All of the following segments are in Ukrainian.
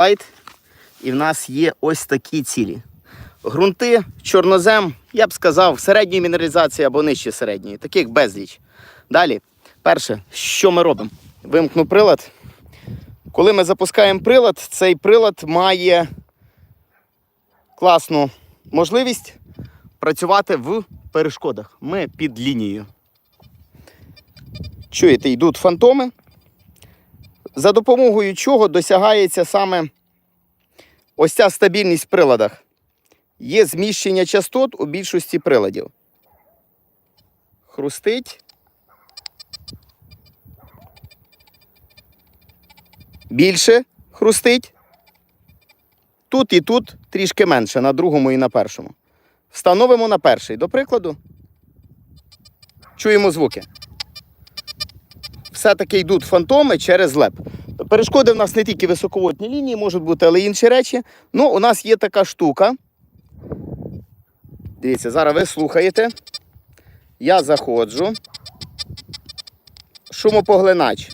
Айт. І в нас є ось такі цілі. Грунти, чорнозем, я б сказав, середньої мінералізації або нижче середньої. Таких безліч. Далі, перше, що ми робимо? Вимкну прилад. Коли ми запускаємо прилад, цей прилад має класну можливість працювати в перешкодах. Ми під лінією. Чуєте, йдуть фантоми, за допомогою чого досягається саме ось ця стабільність в приладах. Є зміщення частот у більшості приладів. Хрустить. Більше хрустить. Тут і тут трішки менше, на другому і на першому. Встановимо на перший. До прикладу, чуємо звуки. Все-таки йдуть фантоми через леп. Перешкоди в нас не тільки високовольтні лінії, можуть бути, але й інші речі. Ну, у нас є така штука. Дивіться, зараз ви слухаєте. Я заходжу. Шумопоглинач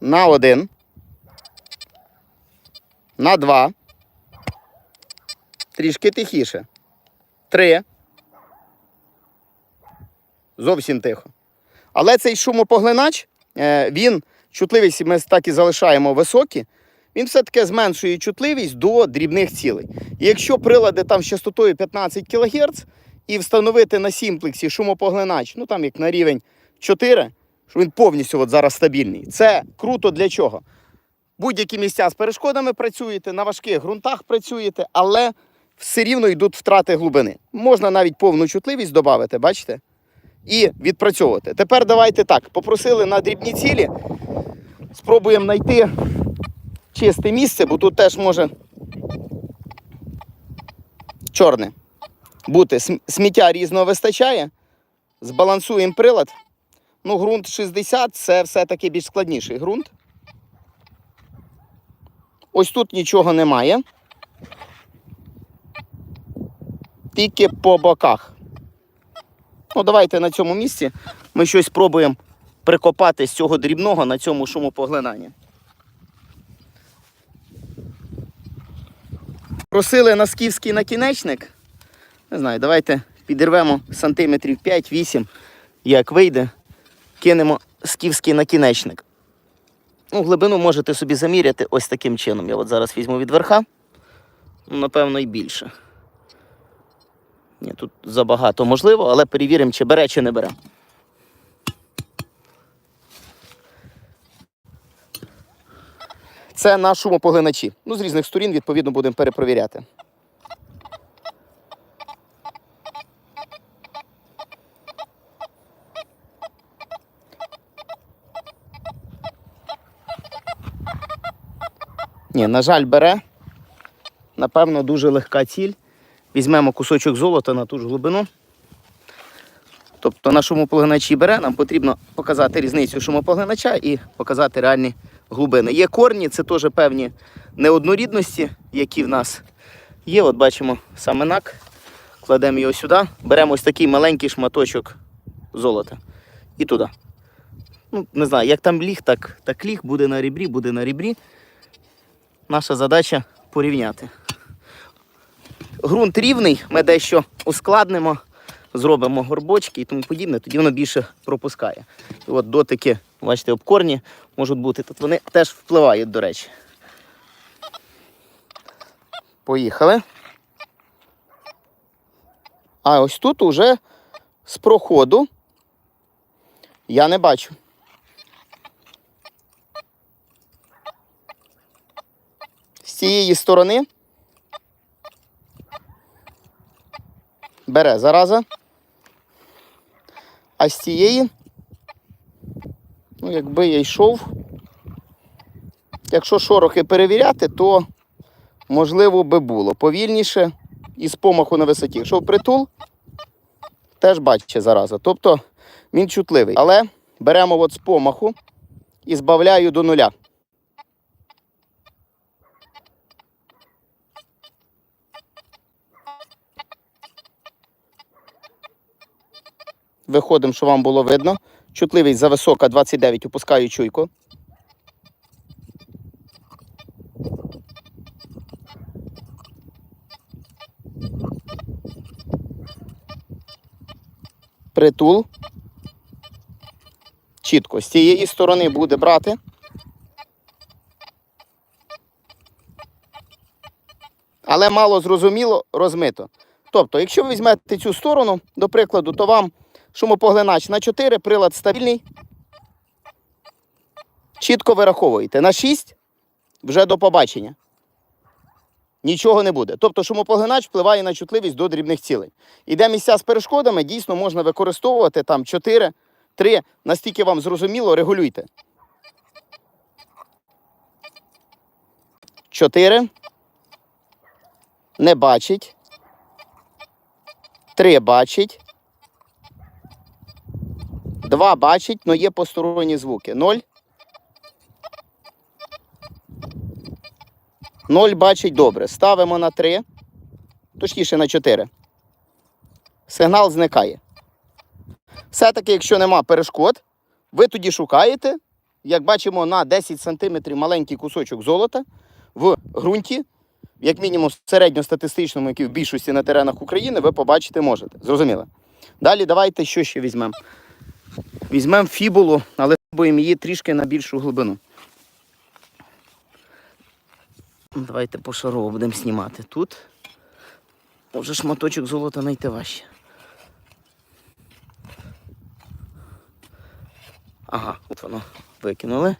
на один. На два. Трішки тихіше. Три. Зовсім тихо. Але цей шумопоглинач, він, чутливість ми так і залишаємо високі, він все-таки зменшує чутливість до дрібних цілей. Якщо прилади там з частотою 15 кГц і встановити на сімплексі шумопоглинач, ну там як на рівень 4, що він повністю от зараз стабільний, це круто для чого? Будь-які місця з перешкодами працюєте, на важких ґрунтах працюєте, але все рівно йдуть втрати глибини. Можна навіть повну чутливість додати, бачите? І відпрацьовувати. Тепер давайте так. Попросили на дрібні цілі. Спробуємо знайти чисте місце, бо тут теж може чорне бути. Сміття різного вистачає. Збалансуємо прилад. Ну, ґрунт 60 це все-таки більш складніший ґрунт. Ось тут нічого немає. Тільки по боках. Ну, давайте на цьому місці ми щось спробуємо прикопати з цього дрібного на цьому шумопоглинанні. Просили на скіфський накінечник. Не знаю, давайте підірвемо сантиметрів 5-8, як вийде, кинемо скіфський накінечник. Ну, глибину можете собі заміряти ось таким чином. Я от зараз візьму від верха. Ну, напевно, і більше. Ні, тут забагато можливо, але перевіримо, чи бере, чи не бере. Це на шумопоглиначі. Ну, з різних сторін, відповідно, будемо перепровіряти. Ні, на жаль, бере. Напевно, дуже легка ціль. Візьмемо кусочок золота на ту ж глибину. Тобто на шумопоглиначі бере, нам потрібно показати різницю шумопоглинача і показати реальні глибини. Є корні, це теж певні неоднорідності, які в нас є. От бачимо саменак. Кладемо його сюди, беремо ось такий маленький шматочок золота і туди. Ну, не знаю, як там ліг, так, так ліг, буде на рібрі, буде на рібрі. Наша задача порівняти. Грунт рівний, ми дещо ускладнимо, зробимо горбочки і тому подібне, тоді воно більше пропускає. І от дотики, бачите, обкорні можуть бути. Тут вони теж впливають, до речі. Поїхали. А ось тут уже з проходу я не бачу. З цієї сторони бере зараза. А з цієї, ну, якби я йшов, якщо шорохи перевіряти, то можливо би було повільніше і з помаху на висоті. Якщо притул, теж бачите зараза. Тобто він чутливий. Але беремо от з помаху і збавляю до нуля. Виходимо, що вам було видно. Чутливість за висока 29, опускаю чуйку. Притул. Чітко. З цієї сторони буде брати. Але мало зрозуміло розмито. Тобто, якщо ви візьмете цю сторону, до прикладу, то вам шумопоглинач на 4, прилад стабільний. Чітко вираховуєте. На 6 вже до побачення. Нічого не буде. Тобто шумопоглинач впливає на чутливість до дрібних цілей. І де місця з перешкодами дійсно можна використовувати там 4, 3, настільки вам зрозуміло, регулюйте. 4. Не бачить. 3 бачить. 2 бачить, але є посторонні звуки. 0. 0 бачить добре. Ставимо на 3, точніше на 4. Сигнал зникає. Все-таки, якщо нема перешкод, ви тоді шукаєте, як бачимо, на 10 см маленький кусочок золота в ґрунті, як мінімум середньостатистичному, який в більшості на теренах України, ви побачити можете. Зрозуміло? Далі давайте що ще візьмемо. Візьмемо фібулу, але спробуємо її трішки на більшу глибину. Давайте по пошарово будемо знімати тут. Може шматочок золота знайти важче. Ага, от воно викинули.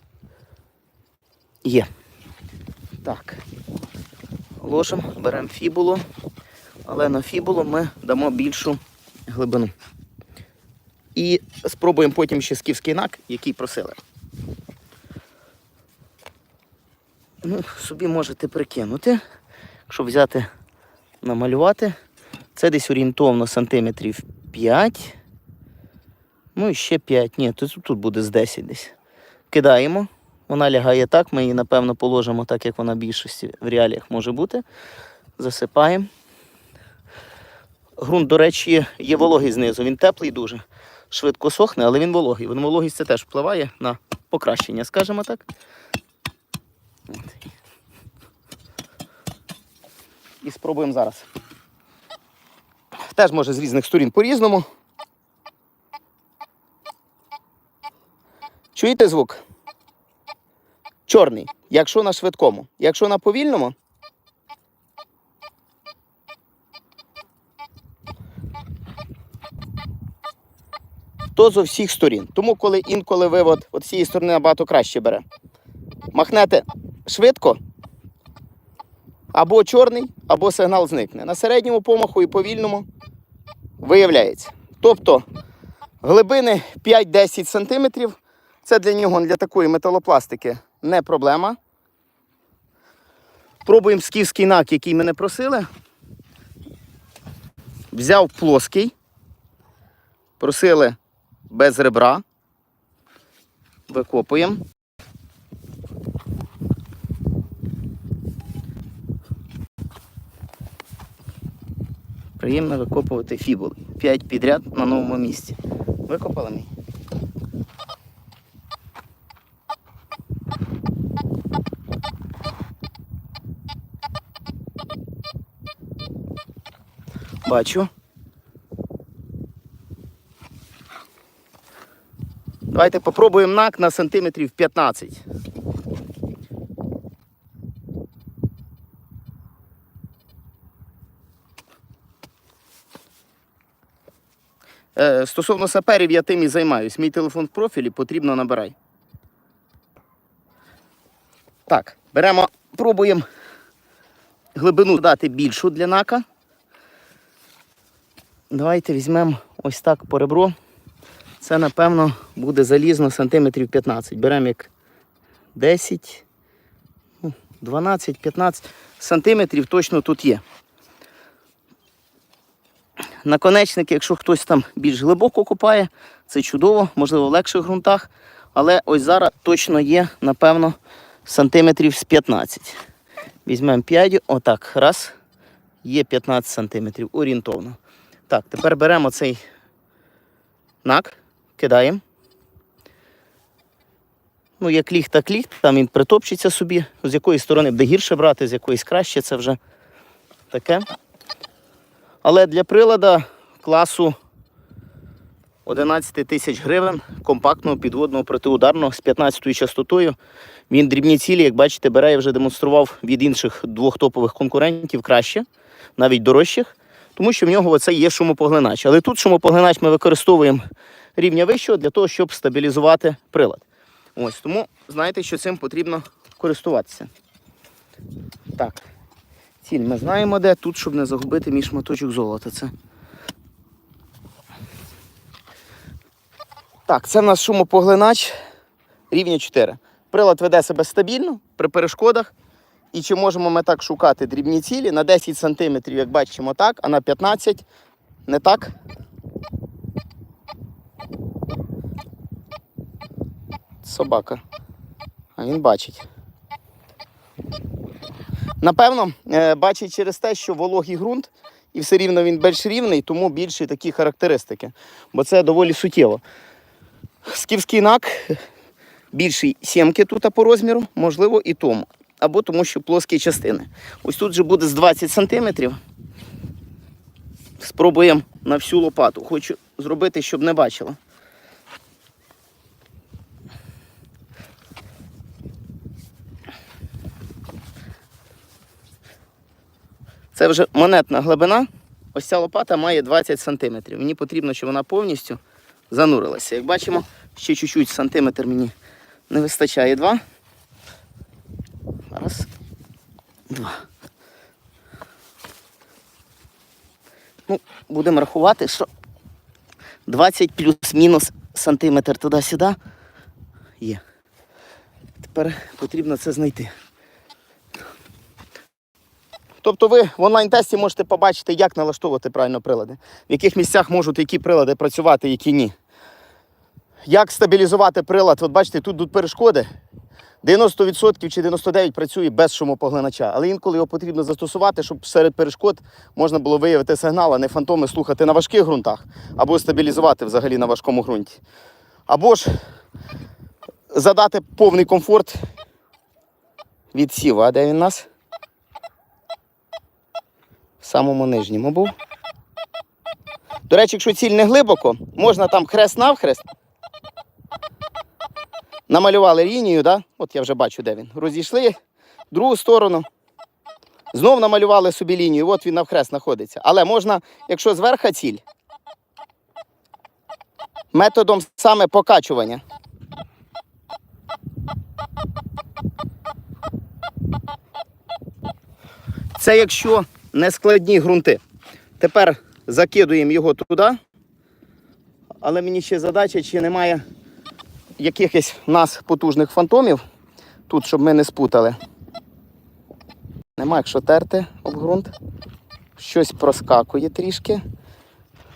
Є. Так. Ложимо, беремо фібулу, але на фібулу ми дамо більшу глибину. І спробуємо потім ще скіфський нак, який просили. Ну, собі можете прикинути, якщо взяти, намалювати, це десь орієнтовно сантиметрів 5. Ну і ще 5. Ні, тут, тут буде з 10 десь. Кидаємо. Вона лягає так, ми її, напевно, положимо так, як вона в більшості в реаліях може бути. Засипаємо. Грунт, до речі, є вологий знизу. Він теплий дуже. Швидко сохне, але він вологий. Він вологість це теж впливає на покращення, скажімо так. І спробуємо зараз. Теж може з різних сторін по-різному. Чуєте звук? Чорний. Якщо на швидкому. Якщо на повільному. То з усіх сторін. Тому коли інколи вивод от цієї сторони набагато краще бере. Махнете швидко, або чорний, або сигнал зникне. На середньому помаху і повільному виявляється. Тобто глибини 5-10 см це для нього, для такої металопластики, не проблема. Пробуємо скіфський нак, який мене просили. Взяв плоский, просили без ребра. Викопуємо. Приємно викопувати фібули. П'ять підряд на новому місці. Викопали мій. Бачу. Давайте попробуємо нак на сантиметрів 15. Е, Стосовно саперів, я тим і займаюсь. Мій телефон в профілі потрібно набирай. Так, беремо, пробуємо глибину дати більшу для нака. Давайте візьмемо ось так по ребро. Це, напевно, буде залізно сантиметрів 15. Беремо як 10, 12-15 сантиметрів точно тут є. Наконечники, якщо хтось там більш глибоко копає, це чудово, можливо, в легших ґрунтах. Але ось зараз точно є, напевно, сантиметрів з 15. Візьмемо 5, отак, раз, є 15 сантиметрів, орієнтовно. Так, тепер беремо цей нак, кидаємо. Ну, як ліг, так ліг, там він притопчеться собі, з якої сторони буде гірше брати, з якоїсь краще, це вже таке. Але для прилада класу 11 тисяч гривень компактного підводного протиударного з 15-ю частотою. Він дрібні цілі, як бачите, бере я вже демонстрував від інших двох топових конкурентів краще, навіть дорожчих, тому що в нього оце є шумопоглинач. Але тут шумопоглинач ми використовуємо рівня вищого для того, щоб стабілізувати прилад. Ось тому знаєте, що цим потрібно користуватися. Так, ціль ми знаємо де. Тут, щоб не загубити мій шматочок золота. Це. Так, це в нас шумопоглинач рівня 4. Прилад веде себе стабільно при перешкодах. І чи можемо ми так шукати дрібні цілі на 10 см, як бачимо, так, а на 15 не так. Собака. А він бачить. Напевно, е, бачить через те, що вологий ґрунт, і все рівно він більш рівний, тому більші такі характеристики. Бо це доволі суттєво. Скіфський нак більший сімки тут по розміру, можливо, і тому. Або тому, що плоскі частини. Ось тут же буде з 20 см. Спробуємо на всю лопату. Хочу зробити, щоб не бачила. Це вже монетна глибина. Ось ця лопата має 20 см. Мені потрібно, щоб вона повністю занурилася. Як бачимо, ще чуть-чуть сантиметр мені не вистачає. Два. Раз. Два. Ну, будемо рахувати, що 20 плюс-мінус сантиметр туди-сюди є. Тепер потрібно це знайти. Тобто ви в онлайн-тесті можете побачити, як налаштовувати правильно прилади, в яких місцях можуть які прилади працювати, які ні. Як стабілізувати прилад? От бачите, тут тут перешкоди. 90% чи 99% працює без шумопоглинача, але інколи його потрібно застосувати, щоб серед перешкод можна було виявити сигнал, а не фантоми слухати на важких ґрунтах, або стабілізувати взагалі на важкому ґрунті. Або ж задати повний комфорт від сіва. Де він нас? Самому нижньому був. До речі, якщо ціль не глибоко, можна там хрест навхрест. Намалювали лінію, да? от я вже бачу, де він. Розійшли другу сторону. Знов намалювали собі лінію, от він навхрест знаходиться. Але можна, якщо зверха ціль, методом саме покачування. Це якщо не складні ґрунти. Тепер закидуємо його туди. Але мені ще задача, чи немає якихось нас потужних фантомів тут, щоб ми не спутали. Нема, якщо терти об ґрунт. Щось проскакує трішки.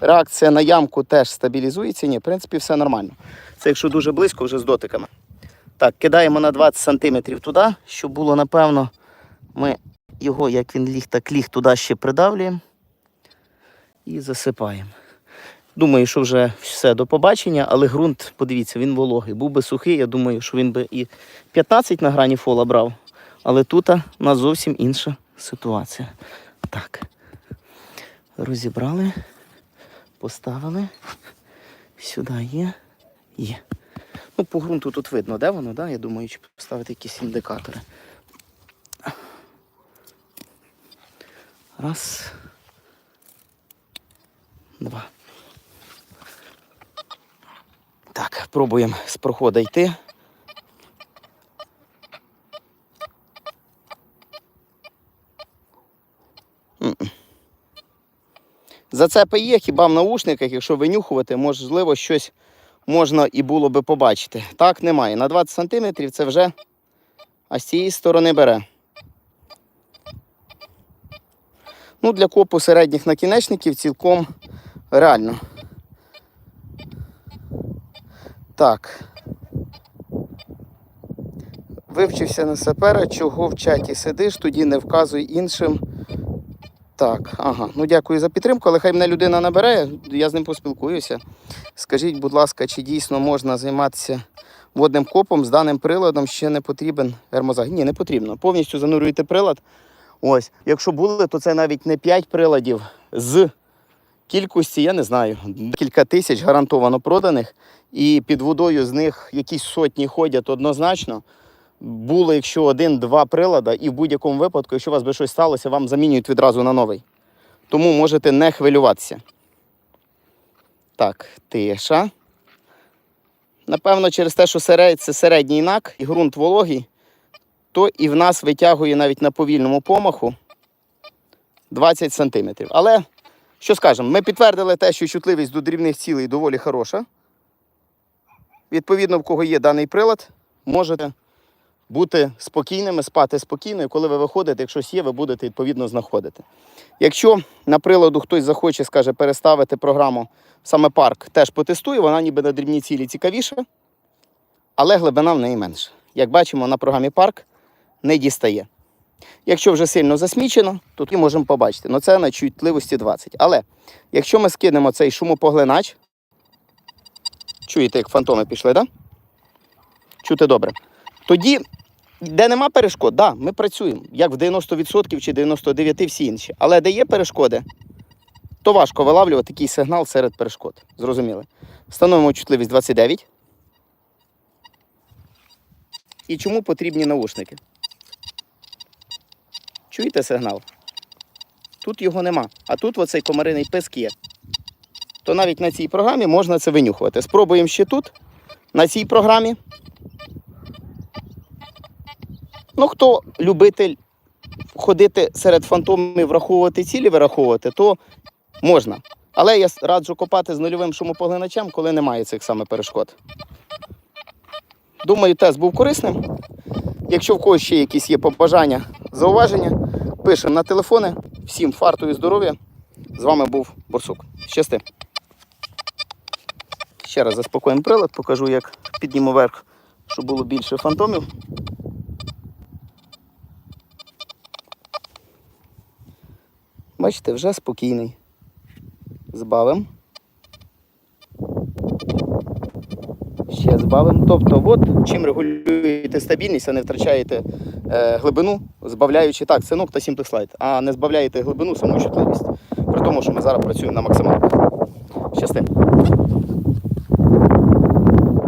Реакція на ямку теж стабілізується. Ні, в принципі, все нормально. Це якщо дуже близько, вже з дотиками. Так, кидаємо на 20 см туди, щоб було, напевно, ми його, як він ліг, так ліг туди ще придавлюємо і засипаємо. Думаю, що вже все до побачення, але ґрунт, подивіться, він вологий. Був би сухий, я думаю, що він би і 15 на грані фола брав. Але тут у нас зовсім інша ситуація. Так. Розібрали, поставили. Сюди є. Є. Ну, по ґрунту тут видно, де воно, да? я думаю, чи поставити якісь індикатори. Раз. Два. Так, пробуємо з проходу йти. Зацепи є, хіба в наушниках, якщо винюхувати, можливо, щось можна і було би побачити. Так, немає. На 20 см це вже а з цієї сторони бере. Ну, для копу середніх накінечників цілком реально. Так. Вивчився на сапера, чого в чаті сидиш, тоді не вказуй іншим. Так, ага. Ну дякую за підтримку, але хай мене людина набере, я з ним поспілкуюся. Скажіть, будь ласка, чи дійсно можна займатися водним копом з даним приладом ще не потрібен гермозаг? Ні, не потрібно. Повністю занурюєте прилад. Ось, якщо були, то це навіть не 5 приладів з кількості, я не знаю, кілька тисяч гарантовано проданих, і під водою з них якісь сотні ходять однозначно. Було, якщо один-два прилада, і в будь-якому випадку, якщо у вас би щось сталося, вам замінюють відразу на новий. Тому можете не хвилюватися. Так, тиша. Напевно, через те, що серед, це середній нак і ґрунт вологий, то і в нас витягує навіть на повільному помаху 20 см. Але, що скажемо, ми підтвердили те, що чутливість до дрібних цілей доволі хороша. Відповідно, в кого є даний прилад, можете бути спокійними, спати спокійно, і коли ви виходите, якщо є, ви будете відповідно знаходити. Якщо на приладу хтось захоче, скаже, переставити програму саме парк, теж потестує, вона ніби на дрібні цілі цікавіша, але глибина в неї менша. Як бачимо, на програмі парк не дістає. Якщо вже сильно засмічено, то тоді можемо побачити. Ну це на чутливості 20. Але якщо ми скинемо цей шумопоглинач, чуєте, як фантоми пішли? Да? Чути добре. Тоді, де нема перешкод, да, ми працюємо, як в 90% чи 99% всі інші. Але де є перешкоди, то важко вилавлювати такий сигнал серед перешкод. Зрозуміли? Встановимо чутливість 29. І чому потрібні наушники? Чуєте сигнал? Тут його нема. А тут оцей комариний писк є. То навіть на цій програмі можна це винюхувати. Спробуємо ще тут, на цій програмі. Ну, хто любитель ходити серед фантомів, враховувати цілі, вираховувати, то можна. Але я раджу копати з нульовим шумопоглиначем, коли немає цих саме перешкод. Думаю, тест був корисним. Якщо в когось ще якісь є побажання, зауваження, пишемо на телефони. Всім фарту і здоров'я. З вами був Борсук. Щасти. Ще раз заспокоїмо прилад, покажу, як підніму вверх, щоб було більше фантомів. Бачите, вже спокійний. Збавимо. Ще збавимо. Тобто, от чим регулюєте стабільність, а не втрачаєте е, глибину, збавляючи так, синок та сімплекслайд, а не збавляєте глибину саму чутливість. При тому, що ми зараз працюємо на максималку. Щасти.